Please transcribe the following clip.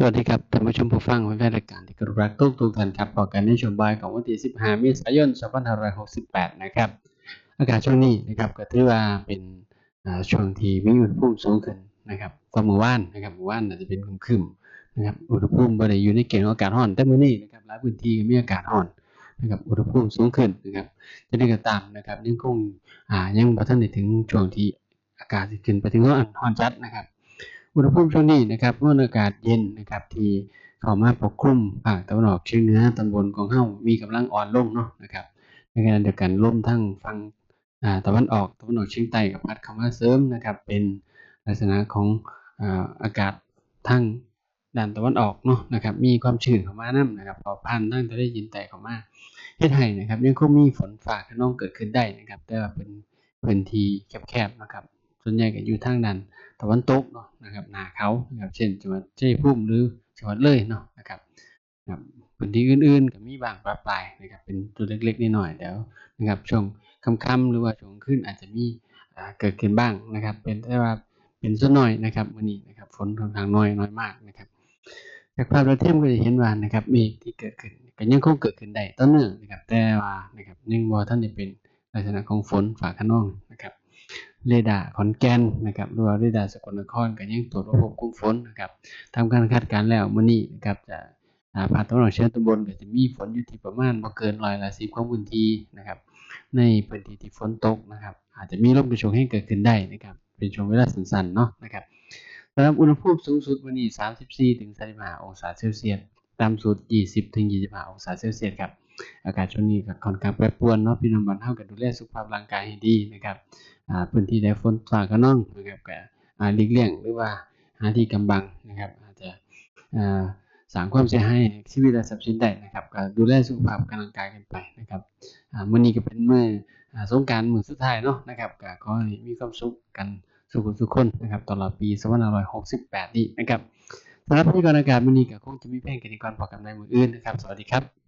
สวัสดีครับท่านผู้ชมผู้ฟังแฟนรายการที่กรบรักทุกทุกท่านครับพอกันในช่วงบ่ายของวันที่ 15 เมษายน 2568 นะครับ อากาศช่วงนี้นะครับก็ถือว่าเป็นช่วงที่มีอุณหภูมิสูงขึ้นนะครับกว่าเมื่อวานนะครับเมื่อวานอาจจะเป็นคึมๆนะครับอุณหภูมิบ่ได้อยู่ในเกณฑ์ของอากาศร้อน แต่เมื้อนี้นะครับหลายพื้นที่ก็มีอากาศร้อนนะครับอุณหภูมิสูงขึ้นนะครับจะได้ก็ตามนะครับยังคงอ่ายังบ่ทันได้ถึงช่วงที่อากาศสิขึ้นไปถึงร้อนร้อนจัดนะครับ อุณหภูมิช่วงนี้นะครับมวลอากาศเย็นนะครับ ที่เข้ามาปกคลุมภาคตะวันออกเฉียงเหนือตอนบนของเฮามีกำลังอ่อนลงเนาะนะครับในขณะเดียวกันลมทั้งฝั่งตะวันออกตะวันออกเฉียงใต้ก็พัดเข้ามาเสริมนะครับ เป็นลักษณะของอากาศทางด้านตะวันออกเนาะนะครับ มีความชื้นเข้ามานํนะครับพอผ่านทางทะเลจีนใต้เข้ามาเฮ็ดให้นะครับยังคงมีฝนฟ้าคะนองเกิดขึ้นได้นะครับ แต่ว่าเป็นพื้นที่แคบๆนะครับ ส่วนใหญ่ก็อยู่ทางด้านตะวันตกเนาะนะครับหนาเขานะครับเช่นจังหวัดชัยภูมิหรือจังหวัดเลยเนาะนะครับครับพื้นที่อื่นๆก็มีบางประปรายนะครับเป็นตัวเล็กๆน้อยเดี๋ยวนะครับช่วงค่ำๆหรือว่าช่วงคืนอาจจะมีเกิดขึ้นบ้างนะครับ เป็นแต่ว่าเป็นส่วนน้อยนะครับวันนี้นะครับฝนค่อนข้างน้อยน้อยมากนะครับจากภาพดาเทียมก็จะเห็นว่านะครับเมฆที่เกิดขึ้นก็ยังคงเกิดขึ้นได้ต่อเนื่องนะครับแต่ว่านะครับยังบ่ทันได้เป็นลักษณะของฝนฟ้าคะนองนะครับ เรดาร์ขอนแก่นนะครับหรือว่าเรดาร์สกลนครก็ยังตรวจบ่พบกลุ่มฝนนะครับทำการคาดการณ์แล้วมื้อนี้นะครับจะอ่าภาคตะวันออกเฉียงตอนบนก็จะมีฝนอยู่ที่ประมาณบ่เกินร้อยละ10ของพื้นที่นะครับในพื้นที่ที่ฝนตกนะครับ อาจจะมีลมกระโชกแห้งเกิดขึ้นได้นะครับ เป็นช่วงเวลาสั้นๆเนาะนะครับสำหรับอุณหภูมิสูงสุดวันนี้ 34ถึง35 องศาเซลเซียสต่ำสุด 20ถึง25 องศาเซลเซียสครับอากาศช่วงนี้ก็ค่อนข้างแปรปรวนเนาะพี่น้องบ้านเฮาก็ดูแลสุขภาพร่างกายให้ดีนะครับ พื้นที่ใดฝนฟ้าคะนองนะครับก็หลีกเลี่ยงหรือว่าหาที่กำบังนะครับอาจจะสร้างความเสียหายชีวิตและทรัพย์สินได้นะครับก็ดูแลสุขภาพการร่างกายกันไปนะครับอ่ามื้อนี้ก็เป็นเมื้อสงกานต์มื้อสุดท้ายเนาะนะครับก็ขอให้มีความสุขกันสุขทุกคนนะครับตลอดปี2568 นี้นะครับสำหรับพยากรณ์อากาศมื้อนี้ก็คงจะมีเพลงกันอีกก่อนพอกันในมืออื่นนะครับ สวัสดีครับ